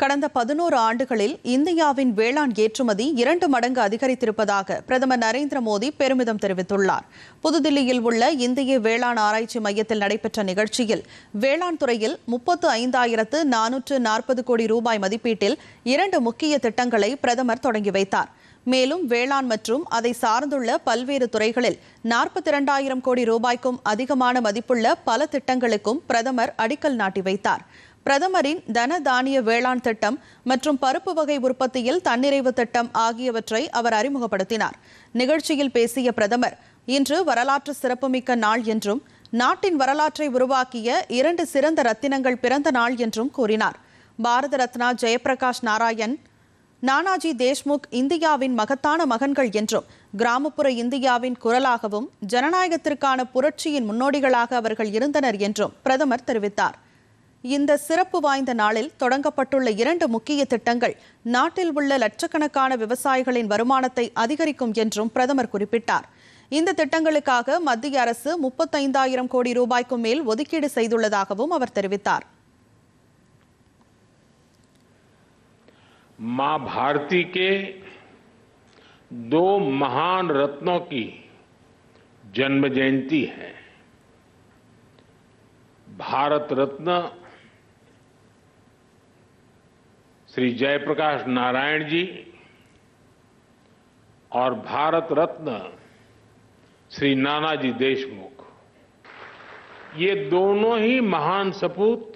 கடந்த பதினோரு ஆண்டுகளில் இந்தியாவின் வேளாண் ஏற்றுமதி இரண்டு மடங்கு அதிகரித்திருப்பதாக பிரதமர் நரேந்திர மோடி பெருமிதம் தெரிவித்துள்ளார். புதுதில்லியில் உள்ள இந்திய வேளாண் ஆராய்ச்சி மையத்தில் நடைபெற்ற நிகழ்ச்சியில் வேளாண் துறையில் முப்பத்து ஐந்தாயிரத்து நானூற்று நாற்பது கோடி ரூபாய் மதிப்பீட்டில் இரண்டு முக்கிய திட்டங்களை பிரதமர் தொடங்கி வைத்தார். மேலும் வேளாண் மற்றும் அதை சார்ந்துள்ள பல்வேறு துறைகளில் நாற்பத்தி இரண்டாயிரம் கோடி ரூபாய்க்கும் அதிகமான மதிப்புள்ள பல திட்டங்களுக்கும் பிரதமர் அடிக்கல் நாட்டி வைத்தார். பிரதமரின் தன தானிய வேளாண் திட்டம் மற்றும் பருப்பு வகை உற்பத்தியில் தன்னிறைவு திட்டம் ஆகியவற்றை அவர் அறிமுகப்படுத்தினார். நிகழ்ச்சியில் பேசிய பிரதமர் இன்று வரலாற்று சிறப்புமிக்க நாள் என்றும் நாட்டின் வரலாற்றை உருவாக்கிய இரண்டு சிறந்த ரத்தினங்கள் பிறந்த நாள் என்றும் கூறினார். பாரத ரத்னா ஜெயபிரகாஷ் நாராயண் நானாஜி தேஷ்முக் இந்தியாவின் மகத்தான மகன்கள் என்றும் கிராமப்புற இந்தியாவின் குரலாகவும் ஜனநாயகத்திற்கான புரட்சியின் முன்னோடிகளாக அவர்கள் இருந்தனர் என்றும் பிரதமர் தெரிவித்தார். இந்த சிறப்பு வாய்ந்த நாளில் தொடங்கப்பட்டுள்ள இரண்டு முக்கிய திட்டங்கள் நாட்டில் உள்ள லட்சக்கணக்கான விவசாயிகளின் வருமானத்தை அதிகரிக்கும் என்றும் பிரதமர் குறிப்பிட்டார் இந்த திட்டங்களுக்காக மத்திய அரசு முப்பத்தைந்தாயிரம் கோடி ரூபாய்க்கும் மேல் ஒதுக்கீடு செய்துள்ளதாகவும் அவர் தெரிவித்தார் मां भारती के दो महान रत्नों की जन्म जयंती है भारत रत्न श्री जयप्रकाश नारायण जी और भारत रत्न श्री नानाजी देशमुख। ये दोनों ही महान सपूत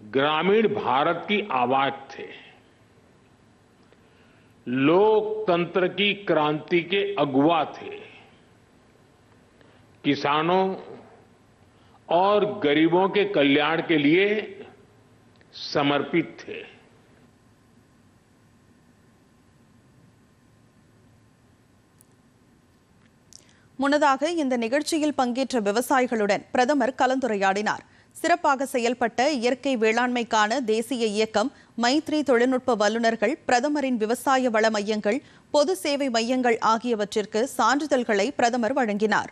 ग्रामीण भारत की आवाज़ थे। लोकतंत्र की क्रांति के अगुवा थे। किसानों और गरीबों के कल्याण के लिए समर्पित थे முன்னதாக இந்த நிகழ்ச்சியில் பங்கேற்ற விவசாயிகளுடன் பிரதமர் கலந்துரையாடினார் சிறப்பாக செயல்பட்ட இயற்கை வேளாண்மைக்கான தேசிய இயக்கம் மைத்ரி தொழில்நுட்ப வல்லுநர்கள் பிரதமரின் விவசாய வள மையங்கள் பொது சேவை மையங்கள் ஆகியவற்றிற்கு சான்றிதழ்களை பிரதமர் வழங்கினார்